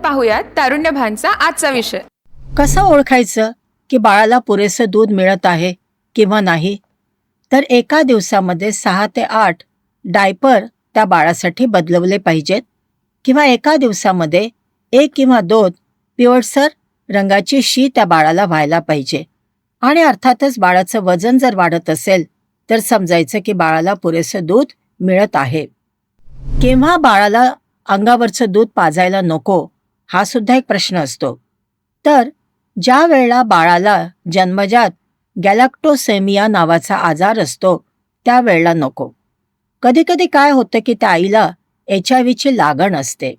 पाहूयात तारुण्यभानचा आजचा विषय. कसं ओळखायचं की बाळाला पुरेसं दूध मिळत आहे किंवा नाही? तर एका दिवसामध्ये सहा ते आठ डायपर त्या बाळासाठी बदलवले पाहिजेत किंवा एका दिवसामध्ये एक किंवा दोन पिवळसर रंगाची शी त्या बाळाला व्हायला पाहिजे. आणि अर्थातच बाळाचं वजन जर वाढत असेल तर समजायचं की बाळाला पुरेसं दूध मिळत आहे. केव्हा बाळाला अंगावरचं दूध पाजायला नको हा सुद्धा एक प्रश्न असतो. तर ज्या वेळेला बाळाला जन्मजात गॅलॅक्टोसेमिया नावाचा आजार असतो त्यावेळेला नको. कधीकधी काय होतं की त्या आईला एच आय व्हीची लागण असते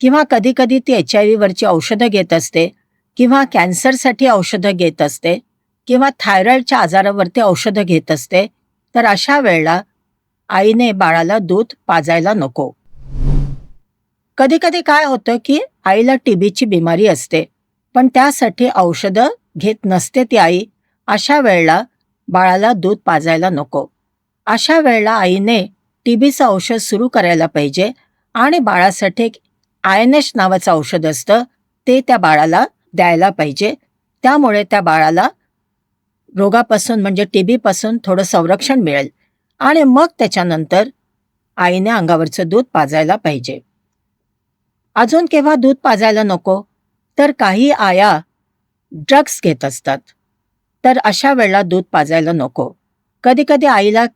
किंवा कधीकधी ती एच आय व्हीवरची औषधं घेत असते किंवा कॅन्सरसाठी औषधं घेत असते किंवा थायरॉईडच्या आजारावरती औषधं घेत असते तर अशा वेळेला आईने बाळाला दूध पाजायला नको. कधीकधी काय होतं की आईला टीबीची बिमारी असते पण त्यासाठी औषधं घेत नसते ती आई. अशा वेळेला बाळाला दूध पाजायला नको. अशा वेळेला आईने टीबीचं औषध सुरू करायला पाहिजे आणि बाळासाठी एक आय एन एस नावाचं औषध असतं ते त्या बाळाला द्यायला पाहिजे. त्यामुळे त्या बाळाला रोगापासून म्हणजे टीबीपासून थोडं संरक्षण मिळेल आणि मग त्याच्यानंतर आईने अंगावरचं दूध पाजायला पाहिजे. अजून केव्हा दूध पाजायला नको? तर काही आया ड्रग्स घेत असतात. तर अशा वेळेला दूध पाजायला नको. कधीकधी आईला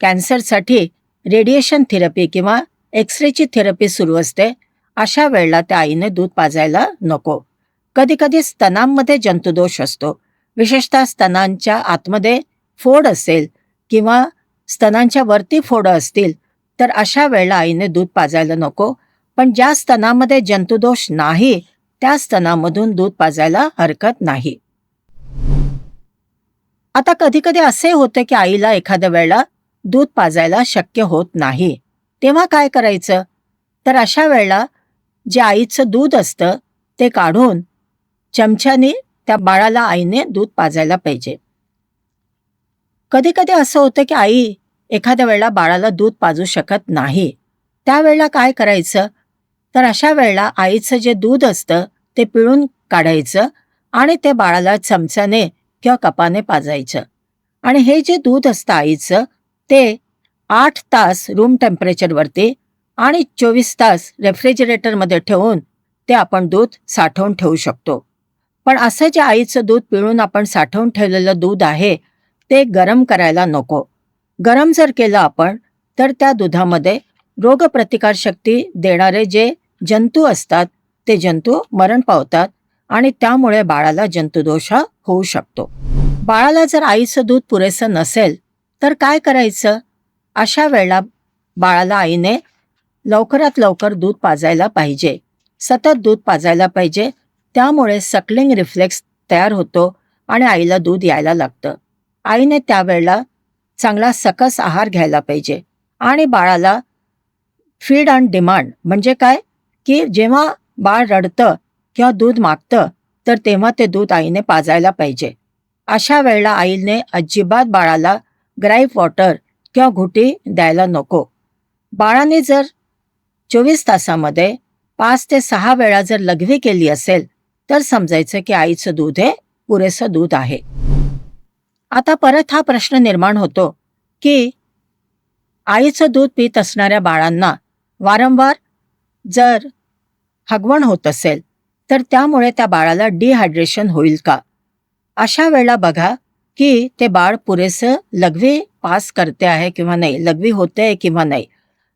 कॅन्सरसाठी रेडिएशन थेरपी किंवा एक्सरेची थेरपी सुरू असते. अशा वेळेला त्या आईने दूध पाजायला नको. कधीकधी स्तनांमध्ये जंतुदोष असतो. विशेषतः स्तनांच्या आतमध्ये फोड असेल किंवा स्तनांच्या वरती फोडं असतील तर अशा वेळेला आईने दूध पाजायला नको. पण ज्या स्तनामध्ये जंतुदोष नाही त्या स्तनामधून दूध पाजायला हरकत नाही. आता कधी कधी असे होते की आईला एखाद्या वेळेला दूध पाजायला शक्य होत नाही. तेव्हा काय करायचं? तर अशा वेळेला जे आईचं दूध असतं ते काढून चमच्याने त्या बाळाला आईने दूध पाजायला पाहिजे. कधी कधी असं होतं की आई एखाद्या वेळेला बाळाला दूध पाजू शकत नाही. त्यावेळेला काय करायचं? तर अशा वेळेला आईचं जे दूध असतं ते पिळून काढायचं आणि ते बाळाला चमच्याने किंवा कपाने पाजायचं. आणि हे जे दूध असतं आईचं ते आठ तास रूम टेम्परेचरवरती आणि चोवीस तास रेफ्रिजरेटरमध्ये ठेवून ते आपण दूध साठवून ठेवू शकतो. पण असं जे आईचं दूध पिळून आपण साठवून ठेवलेलं दूध आहे ते गरम करायला नको. गरम जर केलं आपण तर त्या दुधामध्ये रोगप्रतिकारशक्ती देणारे जे जंतू असतात ते जंतू मरण पावतात आणि त्यामुळे बाळाला जंतुदोष हा होऊ शकतो. बाळाला जर आईचं दूध पुरेसं नसेल तर काय करायचं? अशा वेळेला बाळाला आईने लवकरात लवकर दूध पाजायला पाहिजे. सतत दूध पाजायला पाहिजे. त्यामुळे सकलिंग रिफ्लेक्स तयार होतो आणि आईला दूध यायला लागतं. आईने त्यावेळेला चांगला सकस आहार घ्यायला पाहिजे आणि बाळाला फीड अँड डिमांड म्हणजे काय? की जेव्हा बाळ रडतं किंवा दूध मागतं तर तेव्हा ते दूध आईने पाजायला पाहिजे. अशा वेळेला आईने अजिबात बाळाला ग्राईफ वॉटर किंवा घुटी द्यायला नको. बाळाने जर चोवीस तासामध्ये पाच ते सहा वेळा जर लघवी केली असेल तर समजायचं की आईचं दूध हे पुरेसं दूध आहे. आता परत हा प्रश्न निर्माण होतो की आईचं दूध पित असणाऱ्या बाळांना वारंवार जर हगवण होत असेल तर त्यामुळे त्या बाळाला डिहायड्रेशन होईल का? अशा वेळेला बघा की ते बाळ पुरेसं लघवी पास करते आहे किंवा नाही लघवी होते आहे किंवा नाही.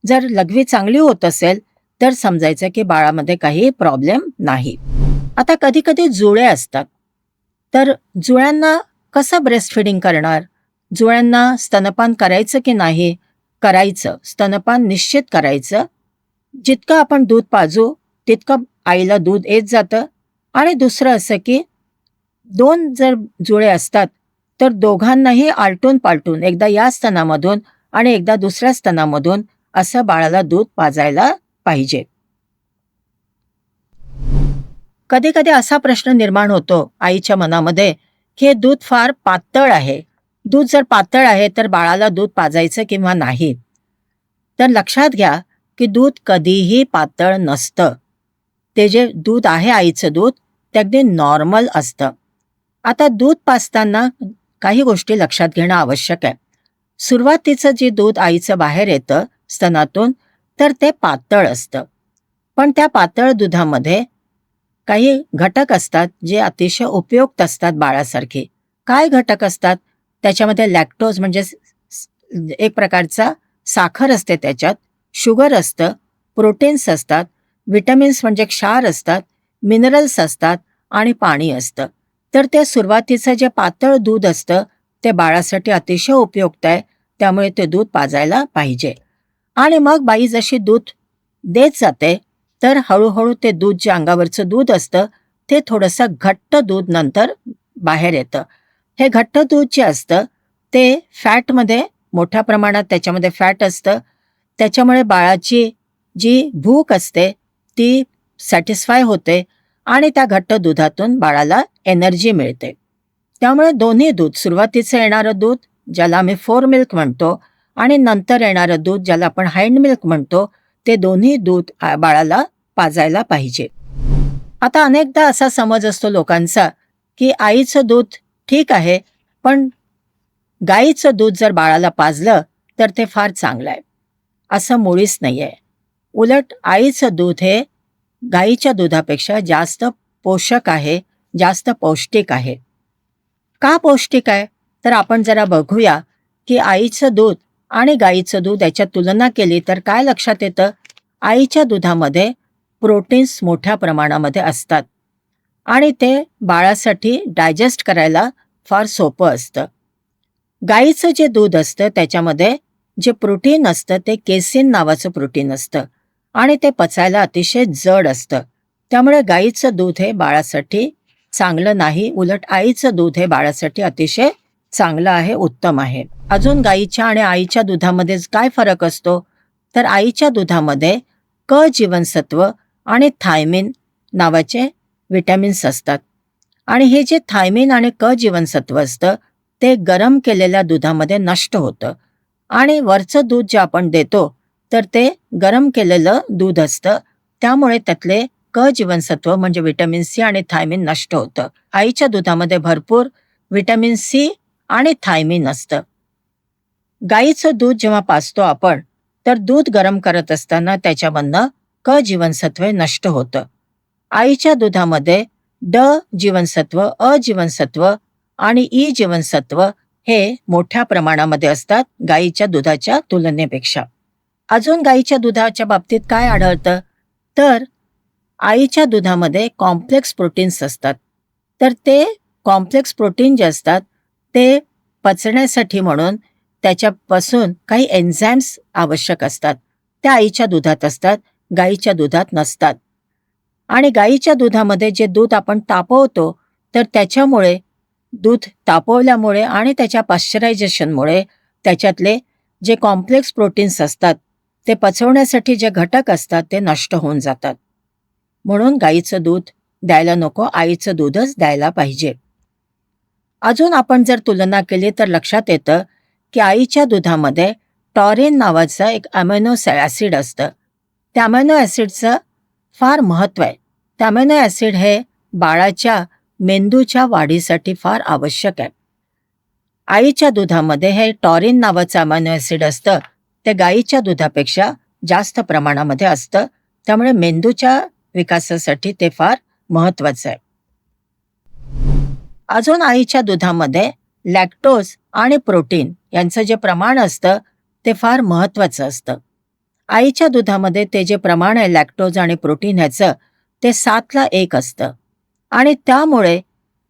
जर लघवी चांगली होत असेल तर समजायचं की बाळामध्ये काही प्रॉब्लेम नाही. आता कधी कधी जुळे असतात. तर जुळ्यांना कसं ब्रेस्ट फिडिंग करणार? जुळ्यांना स्तनपान करायचं की नाही? करायचं. स्तनपान निश्चित करायचं. जितकं आपण दूध पाजू तितकं आईला दूध येत जातं. आणि दुसरं असं की दोन जर जुळे असतात तर दोघांनाही आलटून पालटून एकदा या स्तनामधून आणि एकदा दुसऱ्या स्तनामधून असं बाळाला दूध पाजायला पाहिजे. कधी कधी असा प्रश्न निर्माण होतो आईच्या मनामध्ये की हे दूध फार पातळ आहे. दूध जर पातळ आहे तर बाळाला दूध पाजायचं किंवा नाही? तर लक्षात घ्या की दूध कधीही पातळ नसतं. ते जे दूध आहे आईचं दूध ते अगदी नॉर्मल असतं. आता दूध पाजताना काही गोष्टी लक्षात घेणं आवश्यक आहे. सुरुवातीचं जे दूध आईचं बाहेर येतं स्तनातून तर ते पातळ असतं. पण त्या पातळ दुधामध्ये काही घटक असतात जे अतिशय उपयुक्त असतात बाळासारखे. काय घटक असतात? त्याच्यामध्ये लॅक्टोज म्हणजे एक प्रकारचा साखर असते त्याच्यात. शुगर असतं प्रोटीन्स असतात विटॅमिन्स म्हणजे क्षार असतात मिनरल्स असतात आणि पाणी असतं. तर त्या सुरुवातीचं जे पातळ दूध असतं ते बाळासाठी अतिशय उपयुक्त आहे. त्यामुळे ते दूध पाजायला पाहिजे. आणि मग बाई जशी दूध देत जाते तर हळूहळू ते दूध जे अंगावरचं दूध असतं ते थोडंसं घट्ट दूध नंतर बाहेर येतं. हे घट्ट दूध जे असतं ते फॅटमध्ये मोठ्या प्रमाणात त्याच्यामध्ये फॅट असतं त्याच्यामुळे बाळाची जी भूक असते ती सॅटिस्फाय होते आणि त्या घट्ट दुधातून बाळाला एनर्जी मिळते. त्यामुळे दोन्ही दूध सुरुवातीचं येणारं दूध ज्याला आम्ही फोर मिल्क म्हणतो आणि नंतर येणारं दूध ज्याला आपण हाइंड मिल्क म्हणतो ते दोन्ही दूध बाळाला पाजायला पाहिजे. आता अनेकदा असा समज असतो लोकांचा की आईचं दूध ठीक आहे पण गाईचं दूध जर बाळाला पाजलं तर ते फार चांगलं आहे. असं मुळीच नाही आहे उलट आईचं दूध हे गाईच्या दुधापेक्षा जास्त पोषक आहे जास्त पौष्टिक आहे. का पौष्टिक आहे? तर आपण जरा बघूया की आईचं दूध आणि गाईचं दूध याच्यात तुलना केली तर काय लक्षात येतं? आईच्या दुधामध्ये प्रोटीन्स मोठ्या प्रमाणामध्ये असतात. आणि ते बाळासाठी डायजेस्ट करायला फार सोपं असतं. गाईचं जे दूध असतं त्याच्यामध्ये जे प्रोटीन असतं ते केसिन नावाचं प्रोटीन असतं. आणि ते पचायला अतिशय जड असतं. त्यामुळे गाईचं दूध हे बाळासाठी चांगलं नाही. उलट आईचं दूध हे बाळासाठी अतिशय चांगलं आहे उत्तम आहे. अजून गाईच्या आणि आईच्या दुधामध्ये काय फरक असतो? तर आईच्या दुधामध्ये क जीवनसत्व आणि थायमिन नावाचे विटॅमिन्स असतात. आणि हे जे थायमिन आणि क जीवनसत्व असतं ते गरम केलेल्या दुधामध्ये नष्ट होतं. आणि वरचं दूध जे आपण देतो तर ते गरम केलेलं दूध असतं. त्यामुळे त्यातले क जीवनसत्व म्हणजे व्हिटॅमिन सी आणि थायमिन नष्ट होतं. आईच्या दुधामध्ये भरपूर व्हिटॅमिन सी आणि थायमिन असतं. गाईचं दूध जेव्हा पाजतो आपण तर दूध गरम करत असताना त्याच्यामधनं क जीवनसत्वे नष्ट होतं. आईच्या दुधामध्ये ड जीवनसत्व अ जीवनसत्व आणि ई जीवनसत्व हे मोठ्या प्रमाणामध्ये असतात गाईच्या दुधाच्या तुलनेपेक्षा. अजून गाईच्या दुधाच्या बाबतीत काय आढळतं? तर आईच्या दुधामध्ये कॉम्प्लेक्स प्रोटीन्स असतात. तर ते कॉम्प्लेक्स प्रोटीन जे असतात ते पचण्यासाठी म्हणून त्याच्यापासून काही एन्झाईम्स आवश्यक असतात. त्या आईच्या दुधात असतात गाईच्या दुधात नसतात. आणि गाईच्या दुधामध्ये जे दूध आपण तापवतो तर त्याच्यामुळे दूध तापवल्यामुळे आणि त्याच्या पाश्चरायझेशनमुळे त्याच्यातले जे कॉम्प्लेक्स प्रोटीन्स असतात ते पचवण्यासाठी जे घटक असतात ते नष्ट होऊन जातात. म्हणून गाईचं दूध द्यायला नको आईचं दूधच द्यायला पाहिजे. अजून आपण जर तुलना केली तर लक्षात येतं की आईच्या दुधामध्ये टॉरेन नावाचं एक अमेनो ॲसिड असतं. त्या अमेनो ॲसिडचं फार महत्त्व आहे. त्या अमेनो ॲसिड हे बाळाच्या मेंदूच्या वाढीसाठी फार आवश्यक आहे. आईच्या दुधामध्ये हे टॉरिन नावाचं अमायनो ॲसिड असतं. ते गाईच्या दुधापेक्षा जास्त प्रमाणामध्ये असतं. त्यामुळे मेंदूच्या विकासासाठी ते फार महत्वाचं आहे. अजून आईच्या दुधामध्ये लॅक्टोज आणि प्रोटीन यांचं जे प्रमाण असतं ते फार महत्वाचं असतं. आईच्या दुधामध्ये ते जे प्रमाण आहे लॅक्टोज आणि प्रोटीन ह्याचं ते सातला एक असतं. आणि त्यामुळे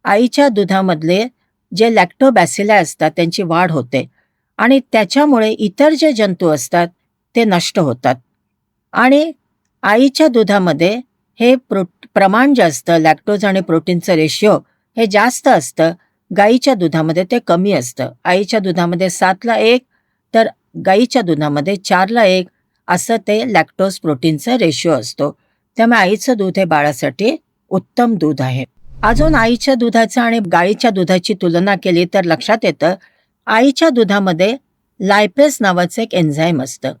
आईच्या दुधामधले जे लॅक्टोबॅसिला असतात त्यांची वाढ होते. आणि त्याच्यामुळे इतर जे जंतू असतात ते नष्ट होतात. आणि आईच्या दुधामध्ये हे प्रो प्रमाण जे असतं लॅक्टोज आणि प्रोटीनचं रेशिओ हे जास्त असतं गाईच्या दुधामध्ये ते कमी असतं. आईच्या दुधामध्ये सातला एक तर गाईच्या दुधामध्ये चारला एक असं ते लॅक्टोज प्रोटीनचा रेशिओ असतो. त्यामुळे आईचं दूध हे बाळासाठी उत्तम दूध आहे. अजून आईच्या दुधाचं आणि गाईच्या दुधाची तुलना केली तर लक्षात येतं आईच्या दुधामध्ये लायपेस नावाचं एक एन्झाईम असतं.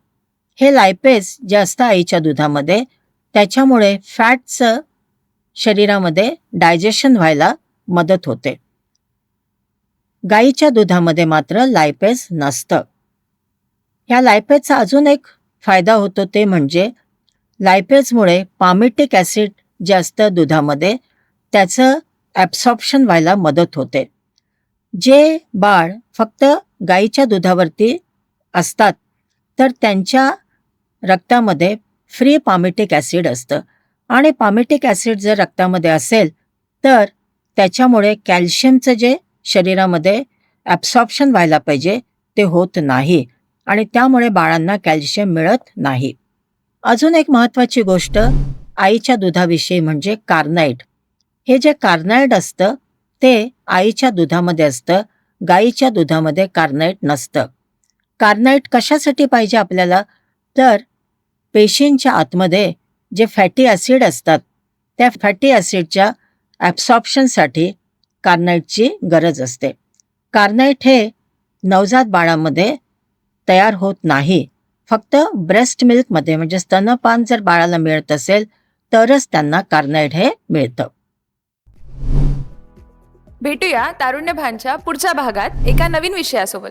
हे लायपेस जे असतं आईच्या दुधामध्ये त्याच्यामुळे फॅटचं शरीरामध्ये डायजेशन व्हायला मदत होते. गाईच्या दुधामध्ये मात्र लायपेस नसतं. ह्या लायपेजचा अजून एक फायदा होतो ते म्हणजे लायपेजमुळे पामिटिक ॲसिड जास्त दुधामध्ये त्याचं ॲब्सॉप्शन व्हायला मदत होते. जे बाळ फक्त गाईच्या दुधावरती असतात तर त्यांच्या रक्तामध्ये फ्री पामिटिक ॲसिड असतं. आणि पामिटिक ॲसिड जर रक्तामध्ये असेल तर त्याच्यामुळे कॅल्शियमचं जे शरीरामध्ये ॲब्सॉप्शन व्हायला पाहिजे ते होत नाही. आणि त्यामुळे बाळांना कॅल्शियम मिळत नाही. अजून एक महत्त्वाची गोष्ट आईच्या दुधाविषयी म्हणजे कार्नाईट हे जे कार्नाईड असतं ते आईच्या दुधामध्ये असतं गाईच्या दुधामध्ये कार्नाईट नसतं. कार्नाईट कशासाठी पाहिजे आपल्याला? तर पेशींच्या आतमध्ये जे फॅटी ॲसिड असतात त्या फॅटी ॲसिडच्या ॲब्सॉप्शनसाठी कार्नाईटची गरज असते. कार्नाईट हे नवजात बाळामध्ये तयार होत नाही. फक्त ब्रेस्ट मिल्कमध्ये म्हणजे स्तनपान जर बाळाला मिळत असेल तरच त्यांना कार्नाईट हे मिळतं. भेटूया तारुण्य भानच्या पुढच्या भागात एका नवीन विषयासोबत.